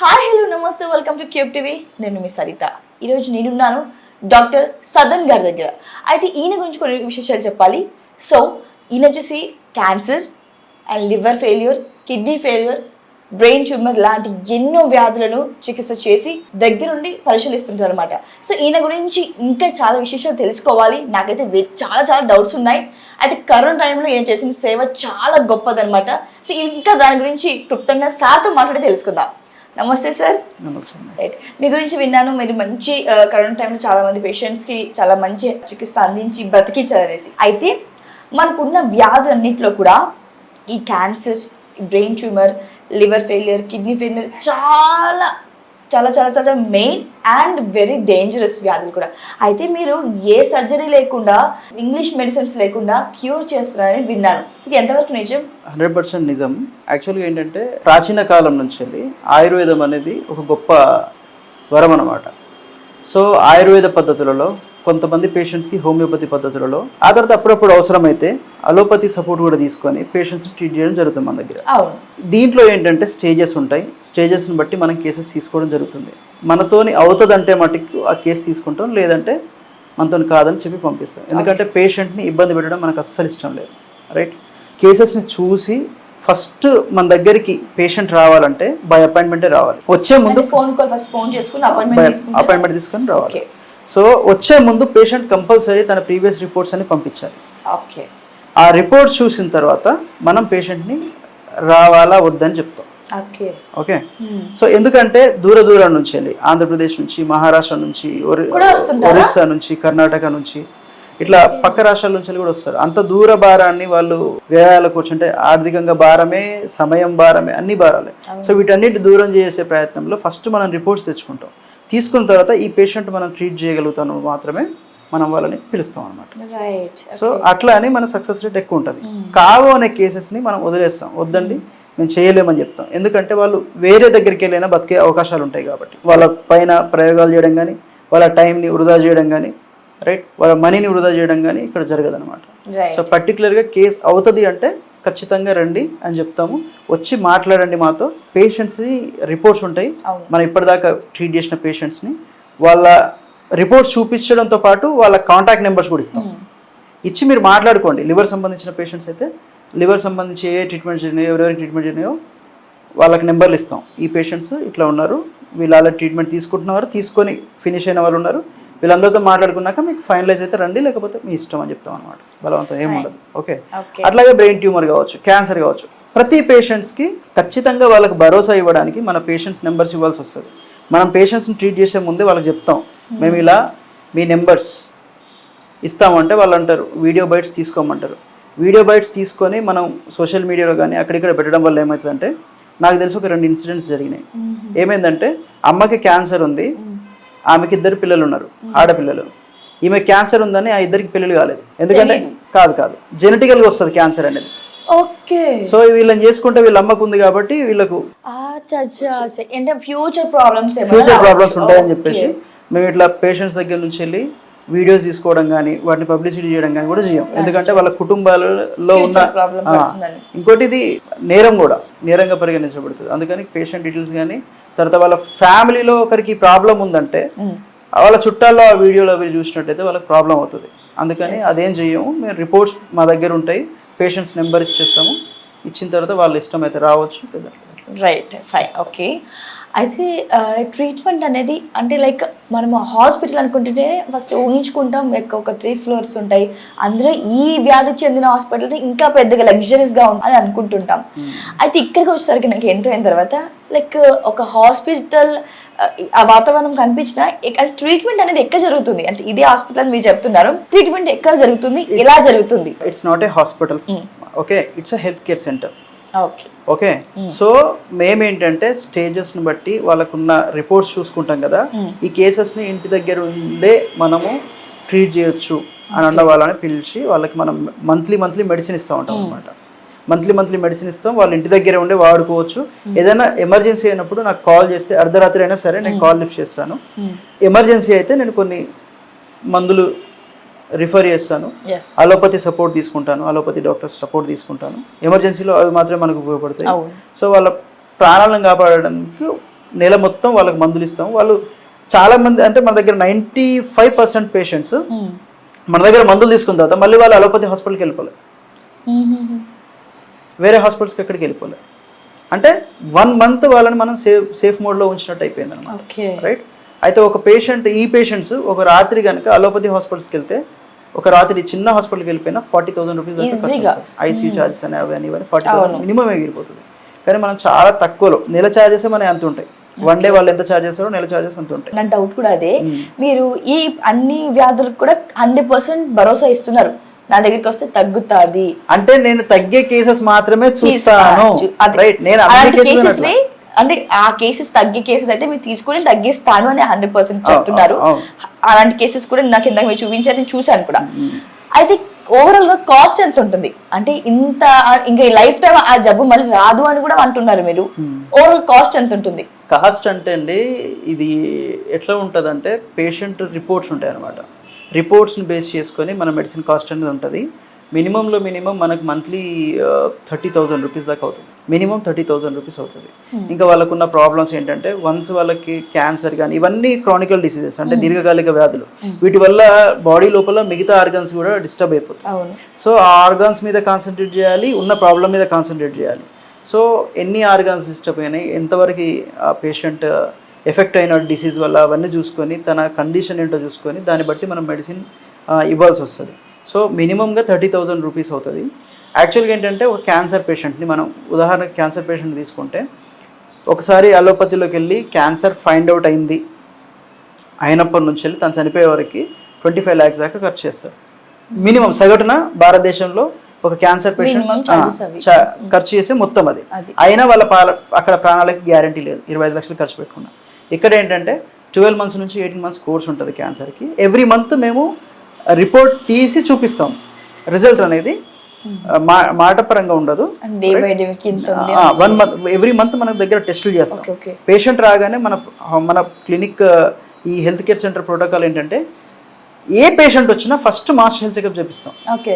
Hi hello నమస్తే welcome to Cube TV నేను మీ సరిత. ఈరోజు నేనున్నాను డాక్టర్ సదన్ గారి దగ్గర. అయితే ఈయన గురించి కొన్ని విశేషాలు చెప్పాలి. సో ఈయన వచ్చేసి cancer and liver failure kidney failure brain tumour లాంటి ఎన్నో వ్యాధులను చికిత్స చేసి దగ్గరుండి పరిశీలిస్తుంటారు అనమాట సో ఈయన గురించి ఇంకా చాలా విశేషాలు తెలుసుకోవాలి. నాకైతే చాలా చాలా డౌట్స్ ఉన్నాయి. అయితే కరోనా టైంలో ఈయన చేసిన సేవ చాలా గొప్పదనమాట సో ఇంకా దాని గురించి క్లుప్తంగా సార్తో మాట్లాడి తెలుసుకుందాం. నమస్తే సార్. నమస్తే రైట్ మీ గురించి విన్నాను. మీరు మంచి కరోనా టైంలో చాలా మంది పేషెంట్స్కి చాలా మంచి చికిత్స అందించి బ్రతికించారనేసి అయితే మనకున్న వ్యాధులన్నింటిలో కూడా ఈ cancer brain tumour liver failure kidney failure చాలా చాలా చాలా చాలా మెయిన్ అండ్ వెరీ డేంజరస్ వ్యాధులు కూడా. అయితే మీరు ఏ సర్జరీ లేకుండా ఇంగ్లీష్ మెడిసిన్స్ లేకుండా క్యూర్ చేస్తున్నారని విన్నాను ఇది ఎంతవరకు నిజం? హండ్రెడ్ పర్సెంట్ నిజం. యాక్చువల్గా ఏంటంటే ప్రాచీన కాలం నుంచి ఆయుర్వేదం అనేది ఒక గొప్ప వరం అనమాట సో ఆయుర్వేద పద్ధతులలో కొంతమంది పేషెంట్స్కి హోమియోపతి పద్ధతులలో ఆ తర్వాత అప్పుడప్పుడు అవసరమైతే అలోపతి సపోర్ట్ కూడా తీసుకొని పేషెంట్స్ని ట్రీట్ చేయడం జరుగుతుంది మన దగ్గర. దీంట్లో ఏంటంటే స్టేజెస్ ఉంటాయి. స్టేజెస్ని బట్టి మనం కేసెస్ తీసుకోవడం జరుగుతుంది. మనతోని అవుతుందంటే మటుకు ఆ కేసు తీసుకుంటాం లేదంటే మనతో కాదని చెప్పి పంపిస్తాం. ఎందుకంటే పేషెంట్ని ఇబ్బంది పెట్టడం మనకు అస్సలు ఇష్టం లేదు. రైట్ కేసెస్ని చూసి ఫస్ట్ మన దగ్గరికి పేషెంట్ రావాలంటే బై అపాయింట్మెంటే రావాలి. వచ్చే ముందు ఫోన్ కాల్ ఫస్ట్ ఫోన్ చేసుకుని అపాయింట్మెంట్ తీసుకొని రావాలి. సో వచ్చే ముందు పేషెంట్ కంపల్సరీ తన ప్రీవియస్ రిపోర్ట్స్ అని పంపించాలి. ఓకే ఆ రిపోర్ట్స్ చూసిన తర్వాత మనం పేషెంట్ని రావాలా వద్దని చెప్తాం. ఓకే ఓకే సో ఎందుకంటే దూర దూరం నుంచి వెళ్ళి ఆంధ్రప్రదేశ్ నుంచి మహారాష్ట్ర నుంచి? ఒరిస్సా నుంచి కర్ణాటక నుంచి ఇట్లా పక్క రాష్ట్రాల నుంచి కూడా వస్తారు. అంత దూర భారాన్ని వాళ్ళు వ్యయాలకు కూర్చుంటే ఆర్థికంగా భారమే సమయం భారమే అన్ని భారాలే. సో వీటన్నిటి దూరం చేసే ప్రయత్నంలో ఫస్ట్ మనం రిపోర్ట్స్ తెచ్చుకుంటాం. తీసుకున్న తర్వాత ఈ పేషెంట్ మనం ట్రీట్ చేయగలుగుతాను మాత్రమే మనం వాళ్ళని పిలుస్తాం అనమాట సో అట్లా అని మన సక్సెస్ రేట్ ఎక్కువ ఉంటుంది. కావు అనే కేసెస్ని మనం వదిలేస్తాం. వద్దండి మేము చేయలేమని చెప్తాం. ఎందుకంటే వాళ్ళు వేరే దగ్గరికి వెళ్ళైనా బతికే అవకాశాలు ఉంటాయి కాబట్టి. వాళ్ళ పైన ప్రయోగాలు చేయడం కానీ వాళ్ళ టైంని వృధా చేయడం కానీ రైట్ వాళ్ళ మనీని వృధా చేయడం కానీ ఇక్కడ జరగదనమాట రైట్ సో పర్టికులర్గా కేసు అవుతుంది అంటే ఖచ్చితంగా రండి అని చెప్తాము. వచ్చి మాట్లాడండి మాతో. పేషెంట్స్ని రిపోర్ట్స్ ఉంటాయి. మనం ఇప్పటిదాకా ట్రీట్ చేసిన పేషెంట్స్ని వాళ్ళ రిపోర్ట్స్ చూపించడంతో పాటు వాళ్ళ కాంటాక్ట్ నెంబర్స్ కూడా ఇస్తాం. ఇచ్చి మీరు మాట్లాడుకోండి. లివర్ సంబంధించిన పేషెంట్స్ అయితే లివర్ సంబంధించి ఏ ట్రీట్మెంట్ జరిగినాయో ఎవరెవరికి ట్రీట్మెంట్ జరిగినాయో వాళ్ళకి నెంబర్లు ఇస్తాం. ఈ పేషెంట్స్ ఇట్లా ఉన్నారు. వీళ్ళు అలా ట్రీట్మెంట్ తీసుకుంటున్నారు తీసుకొని ఫినిష్ అయిన వాళ్ళు ఉన్నారు. వీళ్ళందరితో మాట్లాడుకున్నాక మీకు ఫైనలైజ్ అయితే రండి లేకపోతే మీ ఇష్టం అని చెప్తాం అనమాట బలవంతం ఏముండదు ఓకే ఓకే అట్లాగే బ్రెయిన్ ట్యూమర్ కావచ్చు క్యాన్సర్ కావచ్చు. ప్రతి పేషెంట్స్కి ఖచ్చితంగా వాళ్ళకి భరోసా ఇవ్వడానికి మన పేషెంట్స్ నెంబర్స్ ఇవ్వాల్సి వస్తుంది. మనం పేషెంట్స్ని ట్రీట్ చేసే ముందే వాళ్ళకి చెప్తాం. మేము ఇలా మీ నెంబర్స్ ఇస్తామంటే వాళ్ళు అంటారు వీడియో బైట్స్ తీసుకోమంటారు. వీడియో బైట్స్ తీసుకొని మనం సోషల్ మీడియాలో కానీ అక్కడిక్కడ పెట్టడం వల్ల ఏమవుతుందంటే నాకు తెలిసి ఒక రెండు ఇన్సిడెంట్స్ జరిగినాయి. ఏమైందంటే అమ్మకి క్యాన్సర్ ఉంది. ఆమెకి ఇద్దరు పిల్లలు ఉన్నారు ఆడపిల్లలు. ఈమె క్యాన్సర్ ఉందని ఆ ఇద్దరికి పిల్లలు కాలేదు. ఎందుకంటే కాదు కాదు. జెనెటికల్గా వస్తుంది క్యాన్సర్ అనేది. ఓకే. సో వీళ్ళని చేసుకుంటే వీళ్ళ అమ్మకు ఉంది కాబట్టి వీళ్ళకు అంటే ఫ్యూచర్ ప్రాబ్లమ్స్ ఫ్యూచర్ ప్రాబ్లమ్స్ ఉంటాయని చెప్పేసి మేము ఇట్లా పేషెంట్స్ దగ్గర నుంచి వెళ్ళి వీడియోస్ తీసుకోవడం కానీ వాటిని పబ్లిసిటీ చేయడం కానీ కూడా చేయం. ఎందుకంటే వాళ్ళ కుటుంబాలలో ఉన్న. ఇంకోటి ఇది నేరం కూడా. నేరంగా పరిగణించబడుతుంది. అందుకని పేషెంట్ డీటెయిల్స్ కానీ తర్వాత వాళ్ళ ఫ్యామిలీలో ఒకరికి ప్రాబ్లం ఉందంటే వాళ్ళ చుట్టాల్లో ఆ వీడియోలో అవి చూసినట్టయితే వాళ్ళకి ప్రాబ్లం అవుతుంది. అందుకని అదేం చెయ్యము మేము రిపోర్ట్స్ మా దగ్గర ఉంటాయి పేషెంట్స్ నెంబర్ ఇచ్చేస్తాము. ఇచ్చిన తర్వాత వాళ్ళ ఇష్టం అయితే రావచ్చు. రైట్ ఫైన్ ఓకే అయితే ట్రీట్మెంట్ అనేది అంటే లైక్ మనం హాస్పిటల్ అనుకుంటుంటే ఫస్ట్ ఊహించుకుంటాం ఒక త్రీ ఫ్లోర్స్ ఉంటాయి. అందులో ఈ వ్యాధి చెందిన హాస్పిటల్ ఇంకా పెద్దగా లగ్జరీస్గా అని అనుకుంటుంటాం. అయితే ఇక్కడికి వచ్చేసరికి నాకు ఎంటర్ అయిన తర్వాత లైక్ ఒక హాస్పిటల్ ఆ వాతావరణం కనిపించిన ట్రీట్మెంట్ అనేది ఎక్కడ జరుగుతుంది? అంటే ఇదే హాస్పిటల్ మీరు చెప్తున్నారు. ట్రీట్మెంట్ ఎక్కడ జరుగుతుంది? ఎలా జరుగుతుంది? It's not a hospital okay it's health care centre okay. So మేమేంటంటే స్టేజెస్ని బట్టి వాళ్ళకున్న రిపోర్ట్స్ చూసుకుంటాం కదా ఈ కేసెస్ని ఇంటి దగ్గర ఉండే మనము ట్రీట్ చేయొచ్చు అని అన్న వాళ్ళని పిలిచి వాళ్ళకి మనం మంత్లీ మంత్లీ మెడిసిన్ ఇస్తూ ఉంటాం అనమాట మంత్లీ మంత్లీ మెడిసిన్ ఇస్తాం వాళ్ళ ఇంటి దగ్గరే ఉండే వాడుకోవచ్చు. ఏదైనా ఎమర్జెన్సీ అయినప్పుడు నాకు కాల్ చేస్తే అర్ధరాత్రి అయినా సరే నేను కాల్ లిఫ్ట్ చేస్తాను. ఎమర్జెన్సీ అయితే నేను కొన్ని మందులు రిఫర్ చేస్తాను. అలోపతి సపోర్ట్ తీసుకుంటాను అలోపతి డాక్టర్స్ సపోర్ట్ తీసుకుంటాను. ఎమర్జెన్సీలో అవి మాత్రమే మనకు ఉపయోగపడతాయి. సో వాళ్ళ ప్రాణాలను కాపాడడానికి నెల మొత్తం వాళ్ళకి మందులు ఇస్తాం. వాళ్ళు చాలా మంది అంటే మన దగ్గర నైంటీ ఫైవ్ పర్సెంట్ పేషెంట్స్. మన దగ్గర మందులు తీసుకున్న తర్వాత మళ్ళీ వాళ్ళు అలోపతి హాస్పిటల్కి వెళ్ళిపోలేదు. వేరే హాస్పిటల్స్కి ఎక్కడికి వెళ్ళిపోలేదు అంటే వన్ మంత్ వాళ్ళని మనం సేఫ్ సేఫ్ మోడ్లో ఉంచినట్టు అయిపోయింది అనమాట రైట్ అయితే ఒక పేషెంట్ ఈ పేషెంట్స్ ఒక రాత్రి కనుక అలోపతి హాస్పిటల్స్కి వెళ్తే ఒక రాత్రి చిన్న హాస్పిటల్కి వెళ్ళిపోయినా forty thousand rupees. ICU charges అని అవి అని ఫార్టీ థౌసండ్ మినిమం ఎగిరిపోతుంది కానీ మనం చాలా తక్కువలో నెల చార్జెస్ మన ఎంత ఉంటాయి. వన్ డే వాళ్ళు ఎంత చార్జ్ చేస్తారో నెల చార్జెస్ అంత ఉంటాయి. నా డౌట్ కూడా అదే. మీరు ఈ అన్ని వ్యాధులకు కూడా హండ్రెడ్ పర్సెంట్ భరోసా ఇస్తున్నారు. నా దగ్గరికి వస్తే తగ్గుతాది. అంటే నేను తగ్గే కేసెస్ మాత్రమే చూస్తాను. రైట్ నేను అంటే ఆ కేసెస్ తగ్గే కేసెస్ అయితే మీరు తీసుకొని తగ్గిస్తాను అని హండ్రెడ్ పర్సెంట్ చెప్తున్నారు. అలాంటి కేసెస్ కూడా నాకు ఇందాక మీరు చూపించారు నేను చూశాను కూడా. అయితే ఓవరాల్గా కాస్ట్ ఎంత ఉంటుంది? అంటే ఇంత ఇంకా లైఫ్ టైం ఆ జబ్బు మళ్ళీ రాదు అని కూడా అంటున్నారు మీరు. ఓవరాల్ కాస్ట్ ఎంత ఉంటుంది? కాస్ట్ అంటే అండి ఇది ఎట్లా ఉంటుందంటే పేషెంట్ రిపోర్ట్స్ ఉంటాయి అనమాట రిపోర్ట్స్ని బేస్ చేసుకొని మన మెడిసిన్ కాస్ట్ అనేది ఉంటుంది. మినిమంలో మినిమం మనకు మంత్లీ థర్టీ థౌజండ్ రూపీస్ దాకా అవుతుంది. మినిమం థర్టీ థౌజండ్ రూపీస్ అవుతుంది. ఇంకా వాళ్ళకున్న ప్రాబ్లమ్స్ ఏంటంటే వన్స్ వాళ్ళకి క్యాన్సర్ కానీ ఇవన్నీ క్రానికల్ డిసీజెస్ అంటే దీర్ఘకాలిక వ్యాధులు. వీటి వల్ల బాడీ లోపల మిగతా ఆర్గన్స్ కూడా డిస్టర్బ్ అయిపోతాయి. సో ఆ ఆర్గాన్స్ మీద కాన్సన్ట్రేట్ చేయాలి ఉన్న ప్రాబ్లం మీద కాన్సన్ట్రేట్ చేయాలి. సో ఎన్ని ఆర్గాన్స్ డిస్టర్బ్ అయినాయి ఎంతవరకు ఆ పేషెంట్ ఎఫెక్ట్ అయిన డిసీజ్ వల్ల అవన్నీ చూసుకొని తన కండిషన్ ఏంటో చూసుకొని దాన్ని బట్టి మనం మెడిసిన్ ఇవ్వాల్సి వస్తుంది. సో మినిమంగా థర్టీ థౌజండ్ రూపీస్ అవుతుంది. యాక్చువల్గా ఏంటంటే ఒక క్యాన్సర్ పేషెంట్ని మనం ఉదాహరణకు క్యాన్సర్ పేషెంట్ తీసుకుంటే ఒకసారి అలోపతిలోకి వెళ్ళి క్యాన్సర్ ఫైండ్ అవుట్ అయింది. అయినప్పటి నుంచి వెళ్ళి తను చనిపోయే వరకు ట్వంటీ ఫైవ్ ల్యాక్స్ దాకా ఖర్చు చేస్తారు. మినిమం సగటున భారతదేశంలో ఒక క్యాన్సర్. పేషెంట్ ఖర్చు చేసే మొత్తం అది. అయినా వాళ్ళ అక్కడ ప్రాణాలకి గ్యారంటీ లేదు. ఇరవై ఐదు లక్షలు ఖర్చు పెట్టుకున్నాం ఇక్కడ ఏంటంటే ట్వెల్వ్ మంత్స్ నుంచి ఎయిటీన్ మంత్స్ కోర్స్ ఉంటుంది క్యాన్సర్కి ఎవ్రీ మంత్ మేము రిపోర్ట్ తీసి చూపిస్తాం. రిజల్ట్ అనేది ఆ, మా మాట పరంగా ఉండదు వన్ మంత్ ఎవ్రీ మంత్ మన దగ్గర టెస్టులు చేస్తాం. పేషెంట్ రాగానే మన మన క్లినిక్ ఈ హెల్త్ కేర్ సెంటర్ ప్రోటోకాల్ ఏంటంటే ఏ పేషెంట్ వచ్చినా ఫస్ట్ మాస్టర్ హెల్త్ చెకప్ చేపిస్తాం. ఓకే.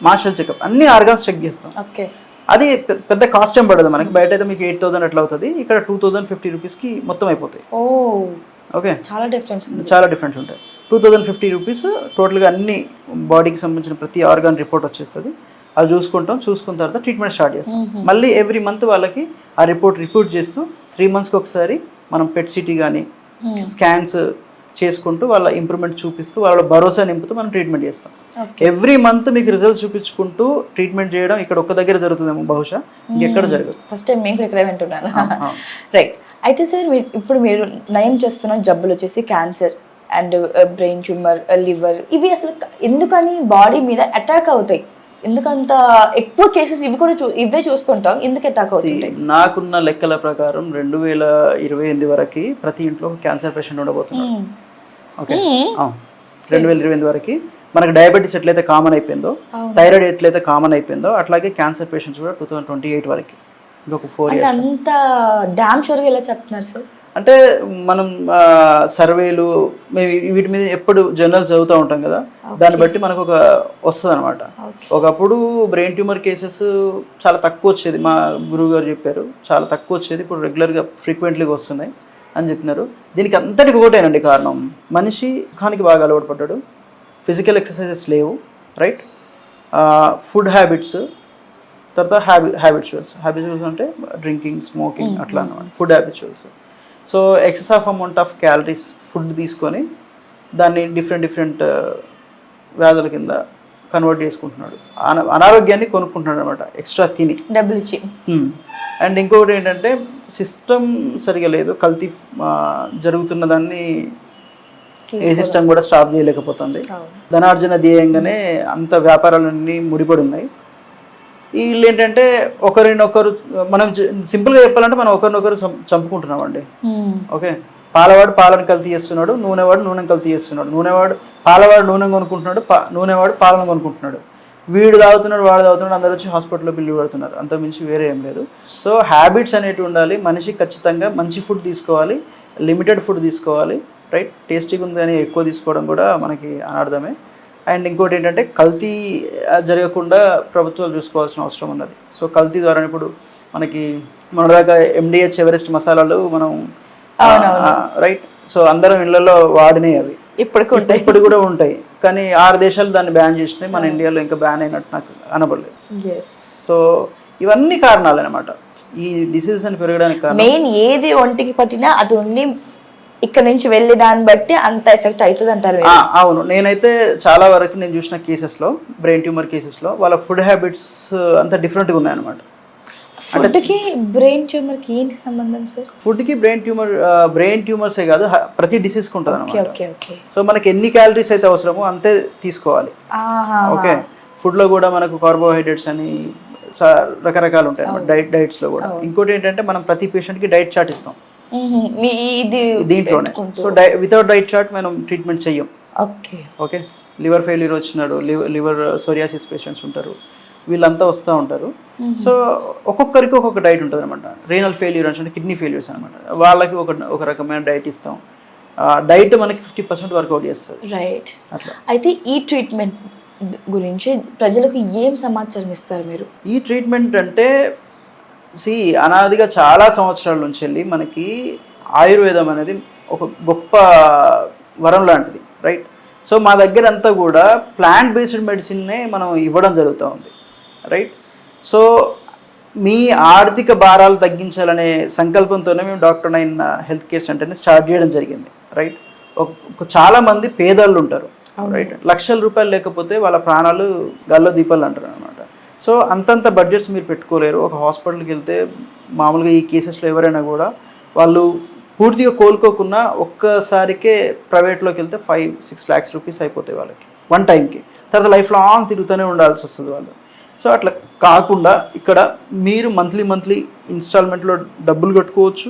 మాస్టర్ హెల్త్ చెకప్ అన్ని ఆర్గాన్స్ చెక్ చేస్తాం. ఓకే. అది పెద్ద కాస్ట్ ఏం పడదు మనకి. బయట అయితే మీకు ఎయిట్ థౌసండ్ అట్లా అవుతుంది. ఇక్కడ టూ థౌసండ్ ఫిఫ్టీ రూపీస్కి మొత్తం అయిపోతాయి. ఓకే? చాలా డిఫరెన్స్ చాలా డిఫరెన్స్ ఉంటాయి. టూ థౌజండ్ ఫిఫ్టీ రూపీస్ టోటల్గా అన్ని బాడీకి సంబంధించిన ప్రతి ఆర్గాన్ రిపోర్ట్ వచ్చేస్తుంది. అది చూసుకుంటాం. చూసుకున్న తర్వాత ట్రీట్మెంట్ స్టార్ట్ చేస్తాం. మళ్ళీ ఎవ్రీ మంత్ వాళ్ళకి ఆ రిపోర్ట్ రిపోర్ట్ చేస్తూ త్రీ మంత్స్కి ఒకసారి మనం పెట్ సిటీ కానీ స్కాన్స్ చేసుకుంటూ వాళ్ళ ఇంప్రూవ్మెంట్ చూపిస్తూ వాళ్ళ భరోసా నింపుతూ మనం ట్రీట్మెంట్ చేస్తాం. ఎవ్రీ మంత్ మీకు రిజల్ట్స్ చూపించుకుంటూ ట్రీట్మెంట్ చేయడం ఇక్కడ ఒక్క దగ్గర జరుగుతుందేమో బహుశా. ఇంకెక్కడ జరగదు. ఫస్ట్ టైం మేము ఇక్కడ వింటున్నాను. రైట్ అయితే సార్ ఇప్పుడు మీరు నయం చేస్తున్న జబ్బులు వచ్చేసి cancer and brain tumour liver ఇవి అసలు ఎందుకని బాడీ మీద అటాక్ అవుతాయి? ఎందుకంత ఎక్కువ కేసెస్ ఇవి కూడా చూ ఇవే చూస్తుంటాం. ఎందుకు అవుతుంటాయి. నాకున్న లెక్కల ప్రకారం రెండు వేల ఇరవై ఎనిమిది వరకు ప్రతి ఇంట్లో క్యాన్సర్ పేషెంట్ ఉండబోతున్నారు. ఓకే. రెండు వేల ఇరవై ఎనిమిది వరకు మనకు డయాబెటీస్ ఎట్లయితే కామన్ అయిపోయిందో. థైరాయిడ్ ఎట్లయితే కామన్ అయిపోయిందో అట్లాగే క్యాన్సర్ పేషెంట్స్ కూడా టూ థౌసండ్ ట్వంటీ ఎయిట్ వరకు ఇంకొక ఫోర్ ఇయర్స్ అంత డామ్ షూర్గా ఎలా చెప్తున్నారు సార్ అంటే మనం సర్వేలు మేము వీటి మీద ఎప్పుడు జర్నల్స్ చదువుతూ ఉంటాం కదా? దాన్ని బట్టి మనకు ఒక వస్తుంది అనమాట ఒకప్పుడు బ్రెయిన్ ట్యూమర్ కేసెస్ చాలా తక్కువ వచ్చేది. మా గురువు గారు చెప్పారు చాలా తక్కువ వచ్చేది. ఇప్పుడు రెగ్యులర్గా ఫ్రీక్వెంట్లీగా వస్తున్నాయి అని చెప్పినారు. దీనికి అంతటికి ఒకటేనండి కారణం. మనిషి సుఖానికి బాగా అలవాటు పడ్డాడు ఫిజికల్ ఎక్సర్సైజెస్ లేవు రైట్? ఫుడ్ హ్యాబిట్స్ తర్వాత హ్యాబి హ్యాబిచువల్స్ హ్యాబిచువల్స్ అంటే డ్రింకింగ్ స్మోకింగ్ అట్లా అనమాట food habituals so excess of amount of calories food తీసుకొని దాన్ని డిఫరెంట్ డిఫరెంట్ వ్యాధుల కింద కన్వర్ట్ చేసుకుంటున్నాడు. అన అనారోగ్యాన్ని కొనుక్కుంటున్నాడు అనమాట ఎక్స్ట్రా తిని. డబ్బులు ఇచ్చి. అండ్ ఇంకొకటి ఏంటంటే సిస్టమ్ సరిగా లేదు కల్తీ జరుగుతున్న దాన్ని ఏ సిస్టమ్ కూడా స్టాప్ చేయలేకపోతుంది. ధనార్జన ధ్యేయంగానే అంత వ్యాపారాలన్నీ ముడిపడి ఉన్నాయి. వీళ్ళు ఏంటంటే ఒకరినొకరు మనం సింపుల్గా చెప్పాలంటే మనం ఒకరినొకరు చం- చంపుకుంటున్నామండి. మ్మ్. ఓకే? పాలవాడు పాలను కల్తీ చేస్తున్నాడు నూనెవాడు నూనె కల్తీ చేస్తున్నాడు నూనెవాడు పాలవాడు నూనె కొనుక్కుంటున్నాడు పా నూనెవాడు పాలను కొనుక్కుంటున్నాడు. వీడు తాగుతున్నాడు వాడు తాగుతున్నాడు అందరూ వచ్చి హాస్పిటల్లో బిల్లు పడుతున్నారు అంత మించి వేరే ఏం లేదు. సో హ్యాబిట్స్ అనేటివి ఉండాలి. మనిషి ఖచ్చితంగా మంచి ఫుడ్ తీసుకోవాలి లిమిటెడ్ ఫుడ్ తీసుకోవాలి రైట్? టేస్టీగా ఉంది అని ఎక్కువ తీసుకోవడం కూడా మనకి అనార్థమే. అండ్ ఇంకోటి ఏంటంటే కల్తీ జరగకుండా ప్రభుత్వాలు చూసుకోవాల్సిన అవసరం ఉన్నది. సో కల్తీ ద్వారా ఇప్పుడు మనకి మన దాకా ఎండిహెచ్ ఎవరెస్ట్ మసాలాలు మనం. రైట్ సో అందరం ఇళ్ళలో వాడినాయి అవి. ఇప్పటికి ఉంటాయి. ఇప్పుడు కూడా ఉంటాయి. కానీ ఆరు దేశాలు దాన్ని బ్యాన్ చేసినాయి మన ఇండియాలో ఇంకా బ్యాన్ అయినట్టు నాకు అనబడలేదు. సో ఇవన్నీ కారణాలు అనమాట ఈ డిసీజెస్ అని పెరగడానికి మెయిన్ ఏది ఒంటికి పట్టినా అది ఉండి ఇక్కడ నుంచి వెళ్ళే దాన్ని బట్టి అంత ఎఫెక్ట్ అవుతుంది అంటారు అవును. నేనైతే చాలా వరకు నేను చూసిన కేసెస్లో బ్రెయిన్ ట్యూమర్ కేసెస్లో వాళ్ళ ఫుడ్ హ్యాబిట్స్ అంతా డిఫరెంట్గా ఉన్నాయన్నమాట. ఫుడ్కి బ్రెయిన్ ట్యూమర్కి ఏంటి సంబంధం సార్ ఫుడ్కి బ్రెయిన్ ట్యూమర్ బ్రెయిన్ ట్యూమర్సే కాదు ప్రతి డిసీజ్కి ఉంటుంది అనమాట సో మనకి ఎన్ని క్యాలరీస్ అయితే అవసరమో అంతే తీసుకోవాలి. ఓకే ఫుడ్లో కూడా మనకు కార్బోహైడ్రేట్స్ అని రకరకాలు ఉంటాయి అన్నమాట డైట్ డైట్స్లో కూడా. ఇంకోటి ఏంటంటే మనం ప్రతి పేషెంట్కి డైట్ చార్ట్ ఇస్తాం. ఇది దీంట్లోనే. సో డై వితౌట్ డైట్ చార్ట్ మనం ట్రీట్మెంట్ చెయ్యం. ఓకే. ఓకే లివర్ ఫెయిల్యూర్ వచ్చినాడు లివర్ లివర్ సోరియాసిస్ పేషెంట్స్ ఉంటారు వీళ్ళంతా వస్తూ ఉంటారు. సో ఒక్కొక్కరికి ఒక్కొక్క డైట్ ఉంటుంది అనమాట రీనల్ ఫెయిల్యూర్ అంటే కిడ్నీ ఫెయిల్యూర్స్ అనమాట వాళ్ళకి ఒక ఒక రకమైన డైట్ ఇస్తాం. డైట్ మనకి ఫిఫ్టీ పర్సెంట్ వర్కౌట్ చేస్తుంది. రైట్ అయితే ఈ ట్రీట్మెంట్ గురించి ప్రజలకు ఏం సమాచారం ఇస్తారు మీరు? ఈ ట్రీట్మెంట్ అంటే సి అనాదిగా చాలా సంవత్సరాల నుంచి వెళ్ళి మనకి ఆయుర్వేదం అనేది ఒక గొప్ప వరం లాంటిది రైట్ సో మా దగ్గర అంతా కూడా ప్లాంట్ బేస్డ్ మెడిసిన్నే మనం ఇవ్వడం జరుగుతూ ఉంది రైట్ సో మీ ఆర్థిక భారాలు తగ్గించాలనే సంకల్పంతోనే మేము డాక్టర్ నైన్ హెల్త్ కేర్ సెంటర్ని స్టార్ట్ చేయడం జరిగింది రైట్ ఒక చాలా మంది పేదళ్ళు ఉంటారు రైట్ లక్షల రూపాయలు లేకపోతే వాళ్ళ ప్రాణాలు గాల్లో దీపాలు అంటారు అనమాట సో అంతంత బడ్జెట్స్ మీరు పెట్టుకోలేరు. ఒక హాస్పిటల్కి వెళ్తే మామూలుగా ఈ కేసెస్లో ఎవరైనా కూడా వాళ్ళు పూర్తిగా కోలుకోకుండా ఒక్కసారికే ప్రైవేట్లోకి వెళ్తే ఫైవ్ సిక్స్ ల్యాక్స్ రూపీస్ అయిపోతాయి వాళ్ళకి. వన్ టైంకి తర్వాత లైఫ్ లాంగ్ తిరుగుతూనే ఉండాల్సి వస్తుంది వాళ్ళు. సో అట్లా కాకుండా ఇక్కడ మీరు మంత్లీ మంత్లీ ఇన్స్టాల్మెంట్లో డబ్బులు కట్టుకోవచ్చు.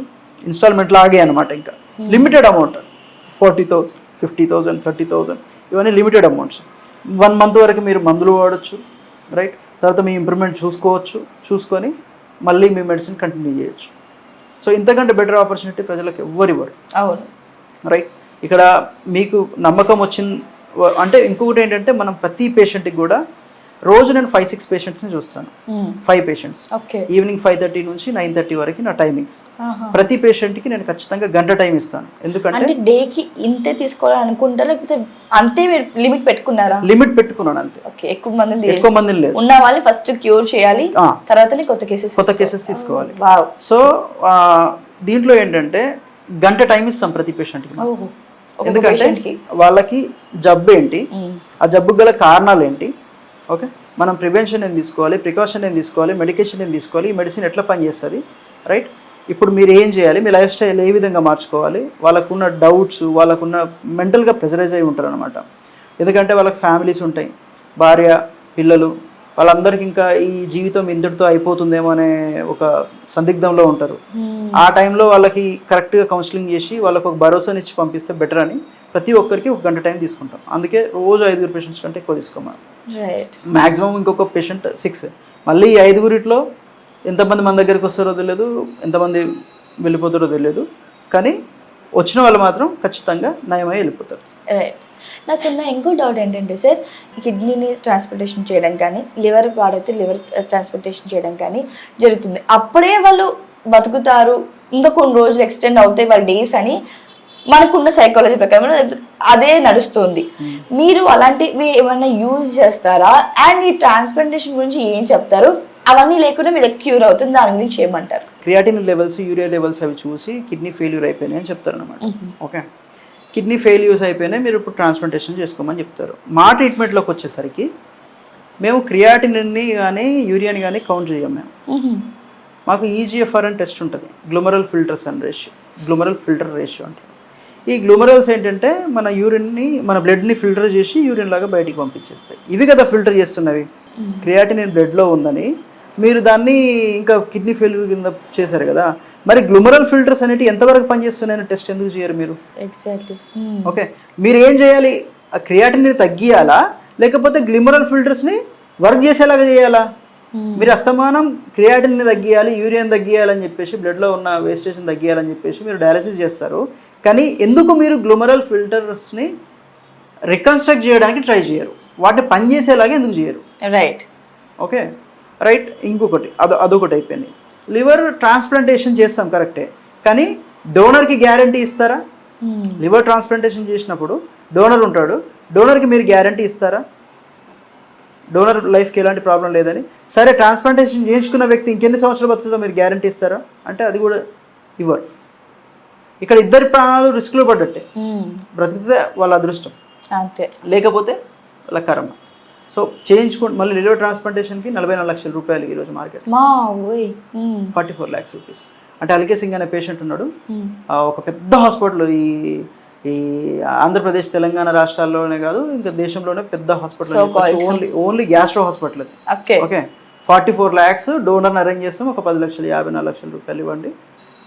ఇన్స్టాల్మెంట్ లాగే అనమాట ఇంకా. Limited amount. Forty thousand fifty thousand thirty thousand ఇవన్నీ లిమిటెడ్ అమౌంట్స్. వన్ మంత్ వరకు మీరు మందులు వాడచ్చు. రైట్? తర్వాత మీ ఇంప్రూవ్మెంట్ చూసుకోవచ్చు చూసుకొని మళ్ళీ మీ మెడిసిన్ కంటిన్యూ చేయొచ్చు. సో ఇంతకంటే బెటర్ ఆపర్చునిటీ ప్రజలకు ఎవ్వరు ఇవ్వరు. అవును. రైట్ ఇక్కడ మీకు నమ్మకం వచ్చింది అంటే ఇంకొకటి ఏంటంటే మనం ప్రతి పేషెంట్కి కూడా రోజు నేను ఫైవ్ సిక్స్ పేషెంట్స్ని చూస్తాను. మ్మ్. Five patients evening five thirty నుంచి నైన్ థర్టీ వరకు నా టైమింగ్స్. ప్రతి పేషెంట్కి నేను ఖచ్చితంగా గంట టైం ఇస్తాను. ఎందుకంటే అంటే డేకి ఇంతే తీసుకోవాలని అనుకుంటా లేకపోతే అంతే లిమిట్ పెట్టుకున్నారా? లిమిట్ పెట్టుకున్నాను అంతే. ఓకే ఎక్కువ మంది ఎక్కువ మందిని లేదు. ఉన్న వాళ్ళని ఫస్ట్ క్యూర్ చేయాలి ఆ, తర్వాతనే కొత్త కేసెస్ కొత్త కేసెస్ తీసుకోవాలి. సో దీంట్లో ఏంటంటే గంట టైం ఇస్తాం ప్రతి పేషెంట్కి ఓహో. ఒక ఎందుకంటే కి? వాళ్ళకి జబ్బు ఏంటి? మ్మ్. ఆ జబ్బుకు గల కారణాలు ఏంటి? ఓకే? మనం ప్రివెన్షన్ ఏం తీసుకోవాలి? ప్రికాషన్ ఏం తీసుకోవాలి? మెడికేషన్ ఏం తీసుకోవాలి? ఈ మెడిసిన్ ఎట్లా పనిచేస్తుంది? రైట్? ఇప్పుడు మీరు ఏం చేయాలి? మీ లైఫ్ స్టైల్ ఏ విధంగా మార్చుకోవాలి? వాళ్ళకున్న డౌట్స్ వాళ్ళకున్న మెంటల్గా ప్రెజరైజ్ అయి ఉంటారు అనమాట ఎందుకంటే వాళ్ళకి ఫ్యామిలీస్ ఉంటాయి. భార్య పిల్లలు వాళ్ళందరికీ ఇంకా ఈ జీవితం ఇంతటితో అయిపోతుందేమో అనే ఒక సందిగ్ధంలో ఉంటారు. మ్మ్. ఆ టైంలో వాళ్ళకి కరెక్ట్గా కౌన్సిలింగ్ చేసి వాళ్ళకి ఒక భరోసానిచ్చి పంపిస్తే బెటర్ అని ప్రతి ఒక్కరికి ఒక గంట టైం తీసుకుంటాం. అందుకే రోజు ఐదుగురు పేషెంట్స్ కంటే ఎక్కువ తీసుకోమని. రైట్ మ్యాక్సిమం ఇంకొక పేషెంట్ సిక్స్ మళ్ళీ ఈ ఐదుగురిట్లో ఎంతమంది మన దగ్గరికి వస్తారో తెలియదు ఎంతమంది వెళ్ళిపోతారో తెలియదు. కానీ వచ్చిన వాళ్ళు మాత్రం ఖచ్చితంగా నయమై వెళ్ళిపోతారు. రైట్ నాకున్న ఇంకో డౌట్ ఏంటంటే సార్ కిడ్నీని ట్రాన్స్పోర్టేషన్ చేయడం కానీ లివర్ పాడైతే లివర్ ట్రాన్స్పోర్టేషన్ చేయడం కానీ జరుగుతుంది. అప్పుడే వాళ్ళు బతుకుతారు. ఇంకా కొన్ని రోజులు ఎక్స్టెండ్ అవుతాయి వాళ్ళ డేస్ అని మనకున్న సైకాలజీ ప్రకారం అదే నడుస్తుంది. మీరు అలాంటివి ఏమైనా యూజ్ చేస్తారా? అండ్ ఈ ట్రాన్స్ప్లాంటేషన్ గురించి ఏం చెప్తారు? అవన్నీ లేకుండా మీ దగ్గర క్యూర్ అవుతుంది దాని గురించి ఏమంటారు? క్రియాటిన్ లెవెల్స్ యూరియా లెవెల్స్ అవి చూసి కిడ్నీ ఫెయిల్యూర్ అయిపోయినాయి అని చెప్తారు అనమాట ఓకే కిడ్నీ ఫెయిల్యూర్స్ అయిపోయినాయి మీరు ఇప్పుడు ట్రాన్స్ప్లాంటేషన్ చేసుకోమని చెప్తారు. మా ట్రీట్మెంట్లోకి వచ్చేసరికి మేము క్రియాటిన్ని కానీ యూరియాని కానీ కౌంట్ చేయం మేము. మాకు E ఈజీఎఫ్ఆర్ అని టెస్ట్ ఉంటుంది. గ్లూమరల్ ఫిల్టర్స్ అని రేషియో గ్లూమరల్ ఫిల్టర్ రేషియో అంటే. ఈ గ్లూమరల్స్ ఏంటంటే మన యూరిన్ని మన బ్లడ్ని ఫిల్టర్ చేసి యూరిన్ లాగా బయటికి పంపించేస్తాయి. ఇవి కదా ఫిల్టర్ చేస్తున్నవి. క్రియాటిన్ బ్లడ్లో ఉందని. మీరు దాన్ని ఇంకా కిడ్నీ ఫెయిల్యూర్ కింద చేశారు కదా. మరి గ్లూమరల్ ఫిల్టర్స్ అనేవి ఎంతవరకు పనిచేస్తున్నాయని టెస్ట్ ఎందుకు చేయరు మీరు? Exactly okay. మీరు ఏం చేయాలి? ఆ క్రియాటిన్ని తగ్గియాలా? లేకపోతే గ్లిమరల్ ఫిల్టర్స్ని వర్క్ చేసేలాగా చేయాలా? మీరు అస్తమానం క్రియాటిన్ని తగ్గియాలి యూరియన్ తగ్గియాలని చెప్పేసి బ్లడ్లో ఉన్న వేస్టేషన్ తగ్గియాలని చెప్పేసి మీరు డయాలసిస్ చేస్తారు. కానీ ఎందుకు మీరు గ్లూమరల్ ఫిల్టర్స్ని రికన్స్ట్రక్ట్ చేయడానికి ట్రై చేయరు? వాటిని పనిచేసేలాగా ఎందుకు చేయరు? రైట్ ఓకే రైట్ ఇంకొకటి. అదో అదొకటి అయిపోయింది. లివర్ ట్రాన్స్ప్లాంటేషన్ చేస్తాం కరెక్టే కానీ డోనర్కి గ్యారంటీ ఇస్తారా? లివర్ ట్రాన్స్ప్లాంటేషన్ చేసినప్పుడు డోనర్ ఉంటాడు. డోనర్కి మీరు గ్యారంటీ ఇస్తారా? డోనర్ లైఫ్కి ఎలాంటి ప్రాబ్లం లేదని. సరే ట్రాన్స్ప్లాంటేషన్ చేయించుకున్న వ్యక్తి ఇంకెన్ని సంవత్సరాలు బతుకుతుందో మీరు గ్యారంటీ ఇస్తారా? అంటే అది కూడా ఇవ్వరు. ఇక్కడ ఇద్దరి ప్రాణాలు రిస్క్లో పడ్డట్టే. బ్రతికితే వాళ్ళ అదృష్టం. అంతే. లేకపోతే వాళ్ళ కర్మ. సో చేయించుకోండి మళ్ళీ లివర్ ట్రాన్స్ప్లాంటేషన్కి నలభై నాలుగు లక్షల రూపాయలు ఈరోజు market. Forty four lakhs rupees. అంటే అలికే సింగ్ అనే పేషెంట్ ఉన్నాడు. ఒక పెద్ద హాస్పిటల్ ఈ ఈ ఆంధ్రప్రదేశ్ తెలంగాణ రాష్ట్రాల్లోనే కాదు ఇంకా దేశంలోనే పెద్ద hospital. Only only gastro hospital okay. Forty four lakhs డోనర్ని arrange చేస్తాం ఒక పది లక్షలు యాభై నాలుగు లక్షల రూపాయలు ఇవ్వండి.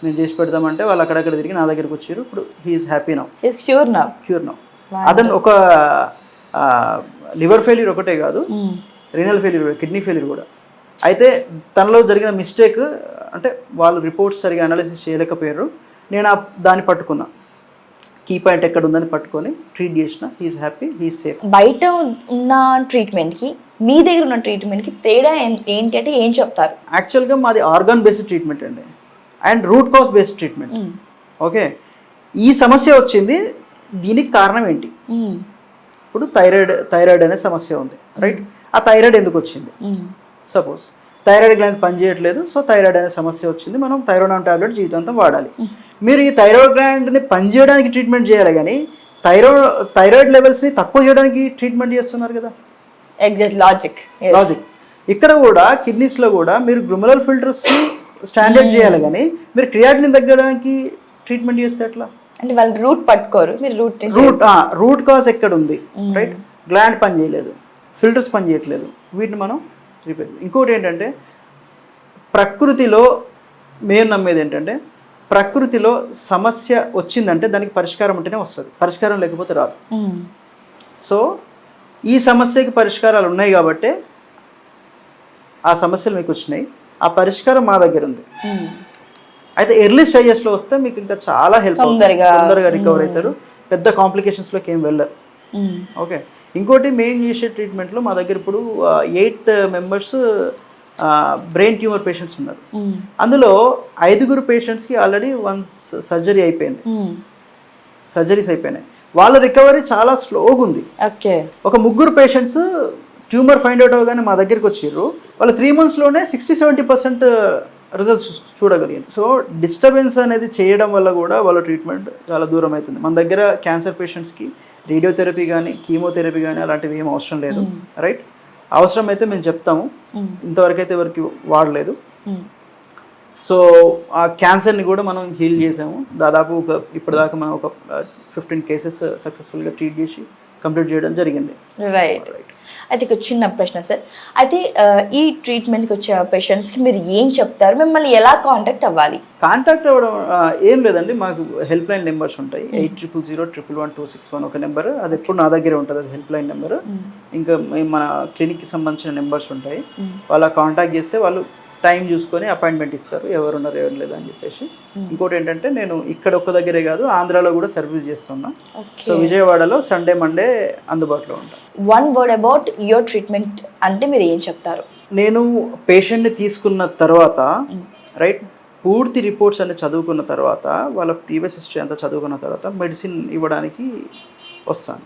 నేను చేసి పెడదామంటే వాళ్ళు అక్కడక్కడ తిరిగి నా దగ్గరికి వచ్చారు. ఇప్పుడు హీఈస్ హ్యాపీ నౌ. క్యూర్ నా క్యూర్ నౌ అతను ఒక లివర్ ఫెయిల్యూర్ ఒకటే కాదు రీనల్ ఫెయిల్యూర్ కిడ్నీ ఫెయిల్యూర్ కూడా. అయితే తనలో జరిగిన మిస్టేక్ అంటే వాళ్ళు రిపోర్ట్స్ సరిగా అనాలిసిస్ చేయలేకపోయారు. నేను ఆ దాన్ని పట్టుకున్నా. కీ పాయింట్ ఎక్కడ ఉందని పట్టుకొని ట్రీట్ చేసిన హీఈస్ హ్యాపీ హీఈస్ సేఫ్ బయట ఉన్న ట్రీట్మెంట్కి మీ దగ్గర ఉన్న ట్రీట్మెంట్కి తేడా ఏంటి అంటే ఏం చెప్తారు? యాక్చువల్గా మాది ఆర్గాన్ బేస్డ్ ట్రీట్మెంట్ అండి. And root cause based treatment. Okay ఈ సమస్య వచ్చింది దీనికి కారణం ఏంటి? మ్మ్. ఇప్పుడు థైరాయిడ్ థైరాయిడ్ అనే సమస్య ఉంది రైట్ ఆ థైరాయిడ్ ఎందుకు వచ్చింది. సపోజ్ థైరాయిడ్ గ్లాండ్ పనిచేయట్లేదు. సో థైరాయిడ్ అనే సమస్య వచ్చింది. మనం థైరోనాన్ టాబ్లెట్ జీవితాంతం వాడాలి. మీరు ఈ థైరాయిడ్ గ్లాండ్ని పనిచేయడానికి ట్రీట్మెంట్ చేయాలి కానీ థైరో థైరాయిడ్ లెవెల్స్ని తక్కువ చేయడానికి ట్రీట్మెంట్ చేస్తున్నారు కదా? ఎగ్జాక్ట్ లాజిక్ లాజిక్ ఇక్కడ కూడా కిడ్నీస్లో కూడా మీరు గ్లుమరల్ ఫిల్టర్స్ని స్టాండర్డ్ చేయాలి కానీ మీరు క్రియాటిని తగ్గడానికి ట్రీట్మెంట్ చేస్తే ఎట్లా? అంటే వాళ్ళు రూట్ పట్టుకోరు. మీరు రూట్ రూట్ రూట్ కాజ్ ఎక్కడ ఉంది రైట్? గ్లాండ్ పని చేయలేదు ఫిల్టర్స్ పని చేయట్లేదు వీటిని మనం రిపేర్ ఇంకోటి ఏంటంటే ప్రకృతిలో మేము నమ్మేది ఏంటంటే ప్రకృతిలో సమస్య వచ్చిందంటే దానికి పరిష్కారం ఉంటేనే వస్తుంది. పరిష్కారం లేకపోతే రాదు. సో ఈ సమస్యకి పరిష్కారాలు ఉన్నాయి కాబట్టే ఆ సమస్యలు మీకు వచ్చినాయి. ఆ పరిష్కారం మా దగ్గర ఉంది. అయితే ఎర్లీ స్టేజెస్లో వస్తే మీకు ఇంకా చాలా హెల్ప్ తొందరగా. రికవర్ అవుతారు. పెద్ద కాంప్లికేషన్స్లోకి ఏం వెళ్ళరు. ఓకే. ఇంకోటి మెయిన్ చేసే ట్రీట్మెంట్లో మా దగ్గర ఇప్పుడు eight members brain tumour patients ఉన్నారు. అందులో ఐదుగురు పేషెంట్స్కి ఆల్రెడీ వన్స్ సర్జరీ అయిపోయింది. సర్జరీస్ అయిపోయినాయి. వాళ్ళ రికవరీ చాలా స్లోగా ఉంది. ఓకే. ఒక ముగ్గురు పేషెంట్స్ ట్యూమర్ ఫైండ్ అవుట్ అవగానే మా దగ్గరికి వచ్చిర్రు. వాళ్ళు త్రీ మంత్స్లోనే సిక్స్టీ సెవెంటీ పర్సెంట్ రిజల్ట్స్ చూడగలిగారు. సో డిస్టర్బెన్స్ అనేది చేయడం వల్ల కూడా వాళ్ళ ట్రీట్మెంట్ చాలా దూరం అవుతుంది. మన దగ్గర క్యాన్సర్ పేషెంట్స్కి రేడియోథెరపీ కానీ కీమోథెరపీ కానీ అలాంటివి ఏం అవసరం లేదు. రైట్ అవసరం అయితే మేము చెప్తాము. ఇంతవరకు అయితే ఎవరికి వాడలేదు. సో ఆ క్యాన్సర్ని కూడా మనం హీల్ చేసాము. దాదాపు ఒక ఇప్పటిదాకా మనం ఒక ఫిఫ్టీన్ కేసెస్ సక్సెస్ఫుల్గా ట్రీట్ చేసి కంప్లీట్ చేయడం జరిగింది. రైట్ అయితే ఒక చిన్న ప్రశ్న సార్. అయితే ఈ ట్రీట్మెంట్కి వచ్చే పేషెంట్స్కి మీరు ఏం చెప్తారు? మిమ్మల్ని ఎలా కాంటాక్ట్ అవ్వాలి? కాంటాక్ట్ అవ్వడం ఏం లేదండి. మాకు హెల్ప్ లైన్ నెంబర్స్ ఉంటాయి eight triple zero triple one two six one ఒక నెంబర్. అది ఎప్పుడు నా దగ్గరే ఉంటుంది. అది హెల్ప్ లైన్ నెంబర్ ఇంకా మన క్లినిక్కి సంబంధించిన నెంబర్స్ ఉంటాయి. వాళ్ళ కాంటాక్ట్ చేస్తే వాళ్ళు టైం చూసుకొని అపాయింట్మెంట్ ఇస్తారు ఎవరు ఉన్నారు ఎవరు లేదు అని చెప్పేసి. ఇంకోటి ఏంటంటే నేను ఇక్కడ ఒక్క దగ్గరే కాదు ఆంధ్రాలో కూడా సర్వీస్ చేస్తున్నా. సో విజయవాడలో సండే మండే అందుబాటులో ఉంటాను one word about your treatment అంటే మీరు ఏం చెప్తారు? నేను పేషెంట్ని తీసుకున్న తర్వాత రైట్ పూర్తి రిపోర్ట్స్ అన్ని చదువుకున్న తర్వాత వాళ్ళ ప్రీవియస్ హిస్టరీ అంతా చదువుకున్న తర్వాత మెడిసిన్ ఇవ్వడానికి వస్తాను.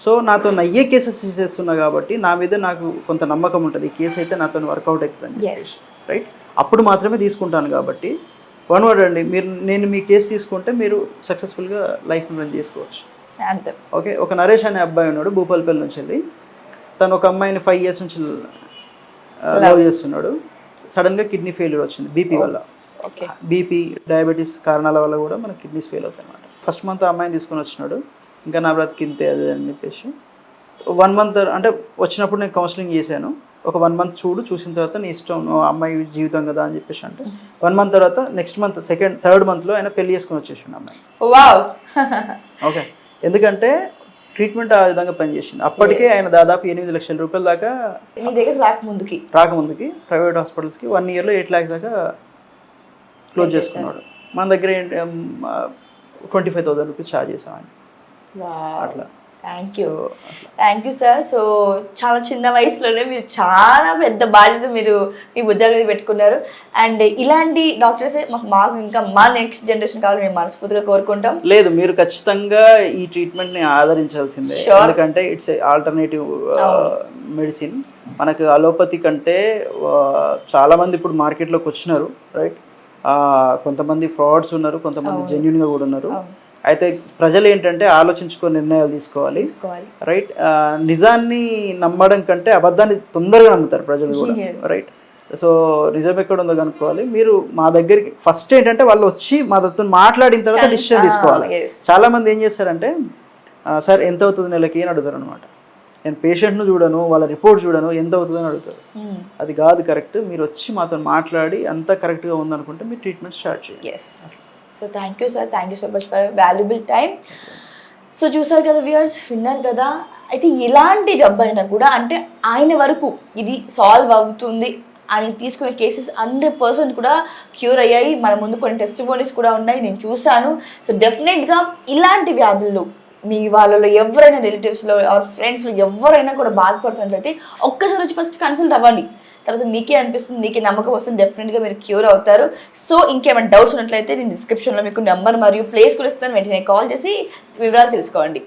సో నాతో అయ్యే కేసెస్ చేస్తున్నా కాబట్టి నా మీద నాకు కొంత నమ్మకం ఉంటుంది. ఈ కేసు అయితే నాతో వర్కౌట్ అవుతుంది అని Yes. చెప్పేసి. రైట్? అప్పుడు మాత్రమే తీసుకుంటాను కాబట్టి. వన్ వర్డ్ అండి మీరు నేను మీ కేసు తీసుకుంటే మీరు సక్సెస్ఫుల్గా లైఫ్ రన్ చేసుకోవచ్చు. అంతే. ఓకే ఒక నరేష్ అనే అబ్బాయి ఉన్నాడు భూపాలపల్లి నుంచి వెళ్ళి. తను ఒక అమ్మాయిని ఫైవ్ ఇయర్స్ నుంచి లవ్ చేస్తున్నాడు. సడన్గా కిడ్నీ ఫెయిల్యూర్ వచ్చింది బీపీ వల్ల. ఓకే బీపీ డయాబెటీస్ కారణాల వల్ల కూడా మనకి కిడ్నీస్ ఫెయిల్ అవుతాయి అన్నమాట ఫస్ట్ మంత్ ఆ అమ్మాయిని తీసుకొని వచ్చినాడు ఇంకా నా బ్రతికి ఇంతే అది అని చెప్పేసి. వన్ మంత్ అంటే వచ్చినప్పుడు నేను కౌన్సిలింగ్ చేశాను. ఒక వన్ మంత్ చూడు చూసిన తర్వాత నీ ఇష్టం అమ్మాయి జీవితం కదా అని చెప్పేసి అంటే వన్ మంత్ తర్వాత నెక్స్ట్ మంత్ సెకండ్ థర్డ్ మంత్లో ఆయన పెళ్ళి చేసుకొని వచ్చేసిండు అమ్మాయి. వావ్! ఓకే. ఎందుకంటే ట్రీట్మెంట్ ఆ విధంగా పనిచేసింది. అప్పటికే ఆయన దాదాపు ఎనిమిది లక్షల రూపాయల దాకా మీ దగ్గర రాక ముందుకి. రాకముందుకి ప్రైవేట్ హాస్పిటల్స్కి వన్ ఇయర్లో ఎయిట్ ల్యాక్స్ దాకా క్లోజ్ చేసుకున్నాడు. మన దగ్గర twenty five thousand rupees charge చేసాం ఆయన. వావ్. అట్లా. Thank you thank you sir so చాలా చిన్న వయసులోనే మీరు చాలా పెద్ద బాధ్యత మీరు మీ భుజాల మీద పెట్టుకున్నారు. అండ్ ఇలాంటి డాక్టర్స్ మాకు ఇంకా మా నెక్స్ట్ జనరేషన్ కావాలని మేము మనస్ఫూర్తిగా కోరుకుంటాం. లేదు మీరు ఖచ్చితంగా ఈ ట్రీట్మెంట్ని ఆదరించాల్సిందే. ఎందుకంటే ఇట్స్ ఆల్టర్నేటివ్ మెడిసిన్ మనకు అలోపతి కంటే ఆ, చాలా మంది ఇప్పుడు మార్కెట్లోకి వచ్చినారు రైట్ కొంతమంది ఫ్రాడ్స్ ఉన్నారు కొంతమంది జెన్యున్గా కూడా ఉన్నారు. అయితే ప్రజలు ఏంటంటే ఆలోచించుకొని నిర్ణయాలు తీసుకోవాలి. రైట్? నిజాన్ని నమ్మడం కంటే అబద్ధాన్ని తొందరగా నమ్ముతారు ప్రజలు కూడా. రైట్? సో నిజం ఎక్కడ ఉందో కనుక్కోవాలి. మీరు మా దగ్గరికి ఫస్ట్ ఏంటంటే వాళ్ళు వచ్చి మా దగ్గర మాట్లాడిన తర్వాత డిసిషన్ తీసుకోవాలి. చాలా మంది ఏం చేస్తారంటే "ఆ, సార్ ఎంత అవుతుంది నెలకి? అని అడుగుతారు అనమాట నేను పేషెంట్ను చూడను వాళ్ళ రిపోర్ట్ చూడను ఎంత అవుతుంది? అని అడుగుతారు. అది కాదు కరెక్ట్. మీరు వచ్చి మాతో మాట్లాడి అంతా కరెక్ట్గా ఉందనుకుంటే మీరు ట్రీట్మెంట్ స్టార్ట్ చేయండి. So thank you sir thank you so much for valuable time so చూసారు కదా వ్యూయర్స్ విన్నారు కదా? అయితే ఎలాంటి జబ్బు అయినా కూడా అంటే ఆయన వరకు ఇది సాల్వ్ అవుతుంది అని తీసుకునే కేసెస్ హండ్రెడ్ పర్సెంట్ కూడా క్యూర్ అయ్యాయి. మన ముందు కొన్ని టెస్ట్ బోనీస్ కూడా ఉన్నాయి. నేను చూశాను. సో డెఫినెట్గా ఇలాంటి వ్యాధుల్లో మీ వాళ్ళలో ఎవరైనా రిలేటివ్స్లో ఆర్ ఫ్రెండ్స్లో ఎవరైనా కూడా బాధపడుతున్నట్లయితే ఒక్కసారి వచ్చి ఫస్ట్ కన్సల్ట్ అవ్వండి. తర్వాత మీకే అనిపిస్తుంది మీకే నమ్మకం వస్తుంది డెఫినెట్గా మీరు క్యూర్ అవుతారు. సో ఇంకేమైనా డౌట్స్ ఉన్నట్లయితే నేను డిస్క్రిప్షన్లో మీకు నెంబర్ మరియు ప్లేస్ కూడా ఇస్తాను. వెంటనే కాల్ చేసి వివరాలు తెలుసుకోండి.